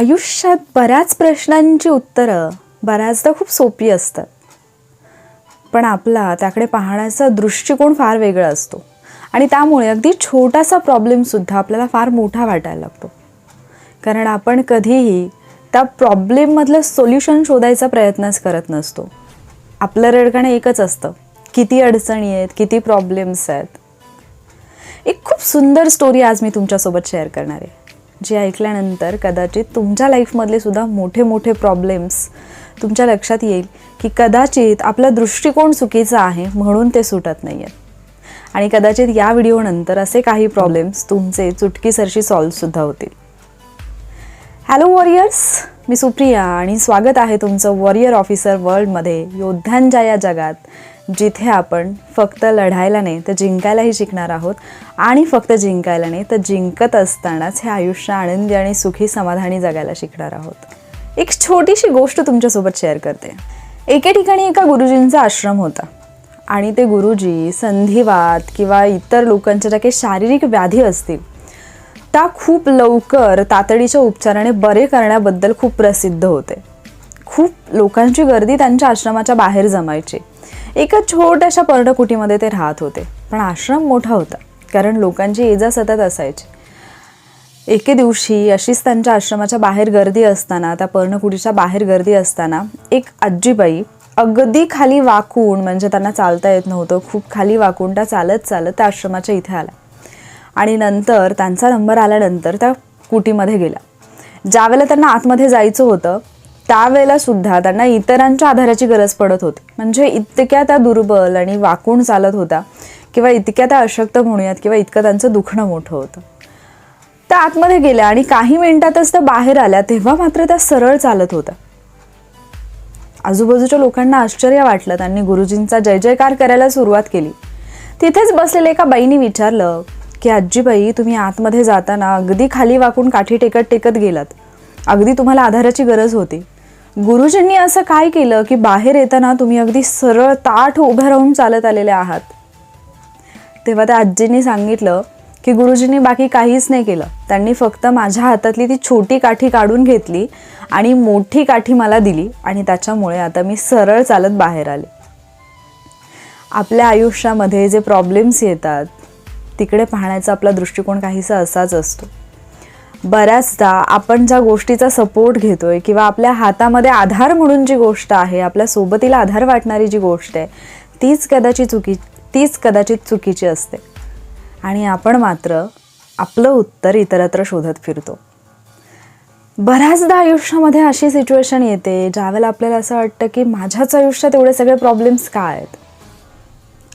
आयुष्यात बऱ्याच प्रश्नांची उत्तरं बऱ्याचदा खूप सोपी असतात. पण आपला त्याकडे पाहण्याचा दृष्टिकोन फार वेगळा असतो. आणि त्यामुळे अगदी छोटासा प्रॉब्लेमसुद्धा आपल्याला फार मोठा वाटायला लागतो. कारण आपण कधीही त्या प्रॉब्लेममधलं सोल्युशन शोधायचा प्रयत्नच करत नसतो. आपलं रडगाणं एकच असतं. किती अडचणी आहेत किती प्रॉब्लेम्स आहेत. एक खूप सुंदर स्टोरी आज मी तुमच्यासोबत शेअर करणार आहे. जी ऐकल्यानंतर कदाचित तुमच्या लाईफमधले सुद्धा मोठे मोठे प्रॉब्लेम्स तुमच्या लक्षात येईल की कदाचित आपला दृष्टिकोन चुकीचा आहे म्हणून ते सुटत नाही आहेत आणि कदाचित या व्हिडिओनंतर असे काही प्रॉब्लेम्स तुमचे चुटकीसरशी सॉल्वसुद्धा होतील. हॅलो वॉरियर्स मी सुप्रिया आणि स्वागत आहे तुमचं वॉरियर ऑफिसर वर्ल्डमध्ये योद्ध्यांच्या या जगात. जिथे आपण फक्त लढायला नाही तर जिंकायलाही शिकणार आहोत आणि फक्त जिंकायला नाही तर जिंकत असतानाच हे आयुष्य आनंदी आणि सुखी समाधानी जगायला शिकणार आहोत. एक छोटीशी गोष्ट तुमच्यासोबत शेअर करते. एके ठिकाणी एका गुरुजींचा आश्रम होता आणि ते गुरुजी संधिवात किंवा इतर लोकांच्या ज्या काही शारीरिक व्याधी असतील त्या खूप लवकर तातडीच्या उपचाराने बरे करण्याबद्दल खूप प्रसिद्ध होते. खूप लोकांची गर्दी त्यांच्या आश्रमाच्या बाहेर जमायची. एका छोट्याशा पर्णकुटीमध्ये ते राहत होते. पण आश्रम मोठा होता कारण लोकांची ये जा सतत असायची. एके दिवशी अशीच त्यांच्या आश्रमाच्या बाहेर गर्दी असताना त्या पर्णकुटीच्या बाहेर गर्दी असताना एक आजीबाई अगदी खाली वाकून म्हणजे त्यांना चालता येत नव्हतं खूप खाली वाकून त्या चालत चालत त्या आश्रमाच्या इथे आल्या. आणि नंतर त्यांचा नंबर आल्यानंतर त्या कुटीमध्ये गेला ज्यावेळेला त्यांना आतमध्ये जायचं होतं त्यावेळेला सुद्धा त्यांना इतरांच्या आधाराची गरज पडत होती. म्हणजे इतक्या त्या दुर्बल आणि वाकून चालत होत्या किंवा इतक्या त्या अशक्त म्हणूयात किंवा इतकं त्यांचं दुखणं मोठं होतं. त्या आतमध्ये गेल्या आणि काही मिनिटातच त्या बाहेर आल्या तेव्हा मात्र त्या सरळ चालत होत्या. आजूबाजूच्या लोकांना आश्चर्य वाटलं. त्यांनी गुरुजींचा जय जयकार करायला सुरुवात केली. तिथेच बसलेल्या एका बाईने विचारलं की आजीबाई तुम्ही आतमध्ये जाताना अगदी खाली वाकून काठी टेकत टेकत गेलात. अगदी तुम्हाला आधाराची गरज होती. गुरुजींनी असं काय केलं की बाहेर येताना तुम्ही अगदी सरळ ताठ उभं राहून चालत आलेले आहात? तेव्हा त्या आजींनी सांगितलं की गुरुजींनी बाकी काहीच नाही केलं. त्यांनी फक्त माझ्या हातातली ती छोटी काठी काढून घेतली आणि मोठी काठी मला दिली आणि त्याच्यामुळे आता मी सरळ चालत बाहेर आले. आपल्या आयुष्यामध्ये जे प्रॉब्लेम्स येतात तिकडे पाहण्याचा आपला दृष्टिकोन काहीसा असाच असतो. बऱ्याचदा आपण ज्या गोष्टीचा सपोर्ट घेतोय किंवा आपल्या हातामध्ये आधार म्हणून जी गोष्ट आहे आपल्या सोबतीला आधार वाटणारी जी गोष्ट आहे तीच कदाचित चुकी तीच कदाचित चुकीची असते. आणि आपण मात्र आपलं उत्तर इतरत्र शोधत फिरतो. बऱ्याचदा आयुष्यामध्ये अशी सिच्युएशन येते ज्यावेळेला आपल्याला असं वाटतं की माझ्याच आयुष्यात एवढे सगळे प्रॉब्लेम्स काय आहेत?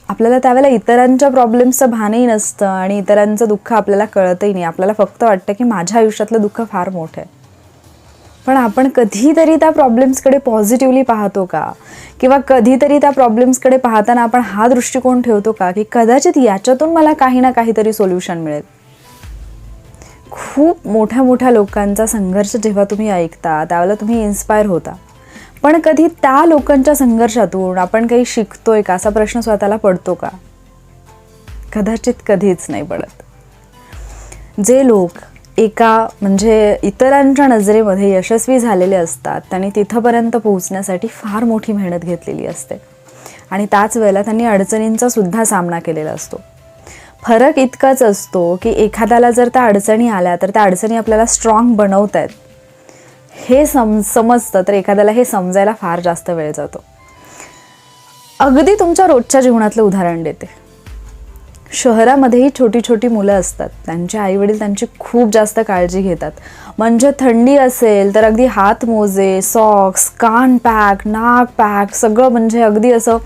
आपल्याला त्यावेळेला इतरांच्या प्रॉब्लेम्सचं भानही नसतं आणि इतरांचं दुःख आपल्याला कळतही नाही. आपल्याला फक्त वाटतं की माझ्या आयुष्यातलं दुःख फार मोठं आहे. पण आपण कधीतरी त्या प्रॉब्लेम्सकडे पॉझिटिव्हली पाहतो का? किंवा कधीतरी त्या प्रॉब्लेम्सकडे पाहताना आपण हा दृष्टिकोन ठेवतो का? की कदाचित याच्यातून मला काही ना काहीतरी सोल्युशन मिळेल. खूप मोठ्या मोठ्या लोकांचा संघर्ष जेव्हा तुम्ही ऐकता त्यावेळेला तुम्ही इन्स्पायर होता. पण कधी त्या लोकांच्या संघर्षातून आपण काही शिकतोय का? असा प्रश्न स्वतःला पडतो का? कदाचित कधीच नाही पडत. जे लोक एका म्हणजे इतरांच्या नजरेमध्ये यशस्वी झालेले असतात त्यांनी तिथंपर्यंत पोहोचण्यासाठी फार मोठी मेहनत घेतलेली असते. आणि त्याच वेळेला त्यांनी अडचणींचा सुद्धा सामना केलेला असतो. फरक इतकाच असतो की एखाद्याला जर त्या अडचणी आल्या तर त्या अडचणी आपल्याला स्ट्रॉंग बनवत आहेत हे सम समजतं तर एखाद्याला हे समजायला फार जास्त वेळ जातो. अगदी तुमच्या रोजच्या जीवनातलं उदाहरण देते. शहरामध्येही छोटी छोटी मुलं असतात. त्यांचे आईवडील त्यांची खूप जास्त काळजी घेतात. म्हणजे थंडी असेल तर अगदी हात मोजे सॉक्स कान पॅक नाक पॅक सगळं म्हणजे अगदी असं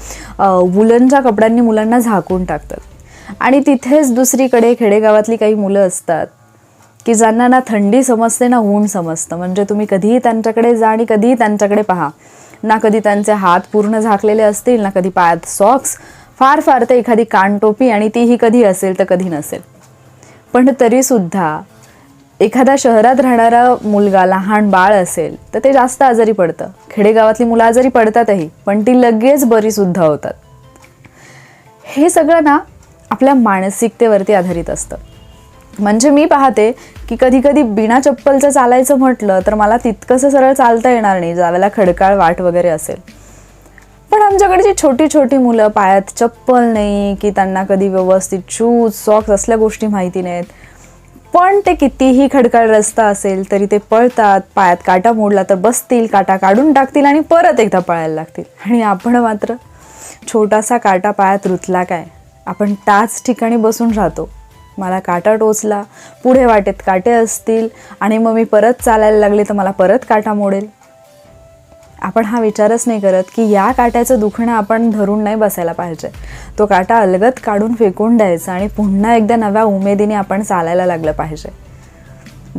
वुलनच्या कपड्यांनी मुलांना झाकून टाकतात. आणि तिथेच दुसरीकडे खेडेगावातली काही मुलं असतात. की ज्यांना ना थंडी समजते ना ऊन समजतं. म्हणजे तुम्ही कधीही त्यांच्याकडे जा आणि कधीही त्यांच्याकडे पहा. ना कधी त्यांचे हात पूर्ण झाकलेले असतील ना कधी पायात सॉक्स फार फार तर एखादी कानटोपी आणि तीही कधी असेल तर कधी नसेल. पण तरीसुद्धा एखाद्या शहरात राहणारा मुलगा लहान बाळ असेल तर ते जास्त आजारी पडतं. खेडेगावातली मुलं आजारी पडतातही पण ती लगेच बरी सुद्धा होतात. हे सगळं ना आपल्या मानसिकतेवरती आधारित असतं. म्हणजे मी पाहते की कधी कधी बिना चप्पलचं चालायचं म्हटलं तर मला तितकंसं सरळ चालता येणार नाही ज्यावेळेला खडकाळ वाट वगैरे असेल. पण आमच्याकडची छोटी छोटी मुलं पायात चप्पल नाही की त्यांना कधी व्यवस्थित शूज सॉक्स असल्या गोष्टी माहिती नाहीत पण ते कितीही खडकाळ रस्ता असेल तरी ते पळतात पायात काटा मोडला तर बसतील काटा काढून टाकतील आणि परत एकदा पळायला लागतील. आणि आपण मात्र छोटासा काटा पायात रुतला काय? आपण त्याच ठिकाणी बसून राहतो. मला काटा टोचला. पुढे वाटेत काटे असतील. आणि मग मी परत चालायला लागले तर मला परत काटा मोडेल. आपण हा विचारच नाही करत की या काट्याचं दुखणं आपण धरून नाही बसायला पाहिजे. तो काटा अलगत काढून फेकून द्यायचा आणि पुन्हा एकदा नव्या उमेदीने आपण चालायला लागलं पाहिजे.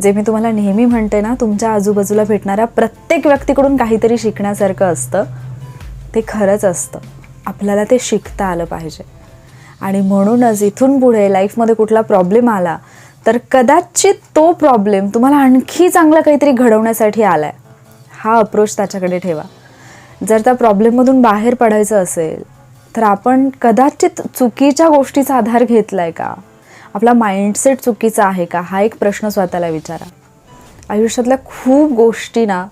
जे मी तुम्हाला नेहमी म्हणते ना तुमच्या आजूबाजूला भेटणाऱ्या प्रत्येक व्यक्तीकडून काहीतरी शिकण्यासारखं असतं. ते खरंच असतं. आपल्याला ते शिकता आलं पाहिजे. आणि म्हणूनच इथून पुढे लाईफमध्ये कुठला प्रॉब्लेम आला तर कदाचित तो प्रॉब्लेम तुम्हाला आणखी चांगलं काहीतरी घडवण्यासाठी आला आहे हा अप्रोच त्याच्याकडे ठेवा. जर त्या प्रॉब्लेममधून बाहेर पडायचं असेल तर आपण कदाचित चुकीच्या गोष्टीचा आधार घेतला आहे का? आपला माइंडसेट चुकीचा आहे का? हा एक प्रश्न स्वतःला विचारा. आयुष्यातल्या खूप गोष्टी ना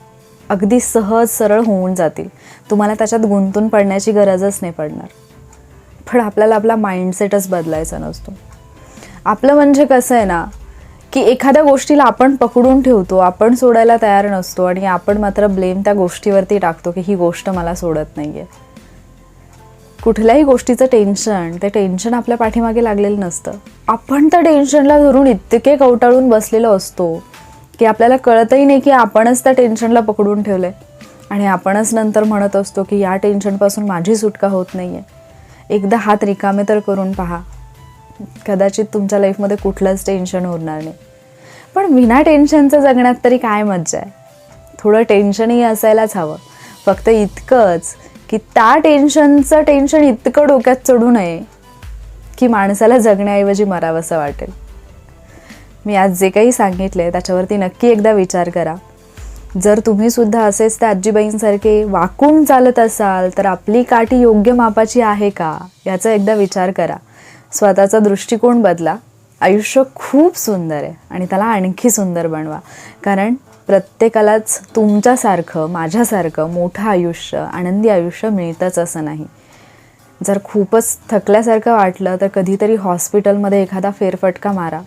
अगदी सहज सरळ होऊन जातील. तुम्हाला त्याच्यात गुंतून पडण्याची गरजच नाही पडणार. पण आपल्याला आपला माइंडसेटच बदलायचा नसतो. आपलं म्हणजे कसं आहे ना की एखाद्या गोष्टीला आपण पकडून ठेवतो आपण सोडायला तयार नसतो आणि आपण मात्र ब्लेम त्या गोष्टीवरती टाकतो की ही गोष्ट मला सोडत नाही आहे कुठल्याही गोष्टीचं टेन्शन ते टेन्शन आपल्या पाठीमागे लागलेलं नसतं. आपण त्या टेन्शनला धरून इतके कवटाळून बसलेलो असतो की आपल्याला कळतही नाही की आपणच त्या टेन्शनला पकडून ठेवलं आहे आणि आपणच नंतर म्हणत असतो की या टेन्शनपासून माझी सुटका होत नाही आहे एकदा हात रिकामे तर करून पहा. कदाचित तुमच्या लाईफमध्ये कुठलंच टेन्शन उरणार नाही. पण विना टेन्शनचं जगण्यात तरी काय मज्जा आहे? थोडं टेन्शनही असायलाच हवं. फक्त इतकंच की त्या टेन्शनचं टेन्शन इतकं डोक्यात चढू नये की माणसाला जगण्याऐवजी मरावंसं वाटेल. मी आज जे काही सांगितले त्याच्यावरती नक्की एकदा विचार करा. जर तुम्ही सुद्धा असेच त्या आजीबाईंसारखे वाकून चालत असाल तर आपली काठी योग्य मापाची आहे का? याचा एकदा विचार करा. स्वतःचा दृष्टिकोन बदला. आयुष्य खूप सुंदर आहे आणि त्याला आणखी सुंदर बनवा. कारण प्रत्येकालाच तुमच्यासारखं माझ्यासारखं मोठं आयुष्य आनंदी आयुष्य मिळतंच असं नाही. जर खूपच थकल्यासारखं वाटलं तर कधीतरी हॉस्पिटलमध्ये एखादा फेरफटका मारा.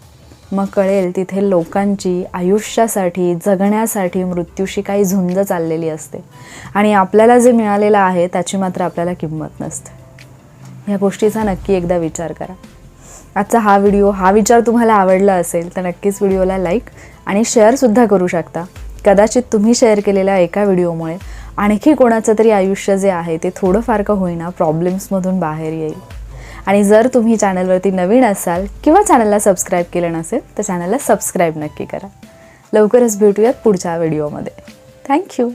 मग कळेल. तिथे लोकांची आयुष्यासाठी जगण्यासाठी मृत्यूशी काही झुंज चाललेली असते. आणि आपल्याला जे मिळालेलं आहे त्याची मात्र आपल्याला किंमत नसते. ह्या गोष्टीचा नक्की एकदा विचार करा. आजचा हा व्हिडिओ हा विचार तुम्हाला आवडला असेल तर नक्कीच व्हिडिओला लाईक आणि शेअरसुद्धा करू शकता. कदाचित तुम्ही शेअर केलेल्या एका व्हिडिओमुळे आणखी कोणाचं तरी आयुष्य जे आहे ते थोडंफार का होईना प्रॉब्लेम्समधून बाहेर येईल. आणि जर तुम्ही चॅनलवरती नवीन असाल किंवा चॅनलला सबस्क्राईब केलं नसेल तर चॅनलला सबस्क्राईब नक्की करा. लवकरच भेटूयात पुढच्या व्हिडिओमध्ये. थँक्यू.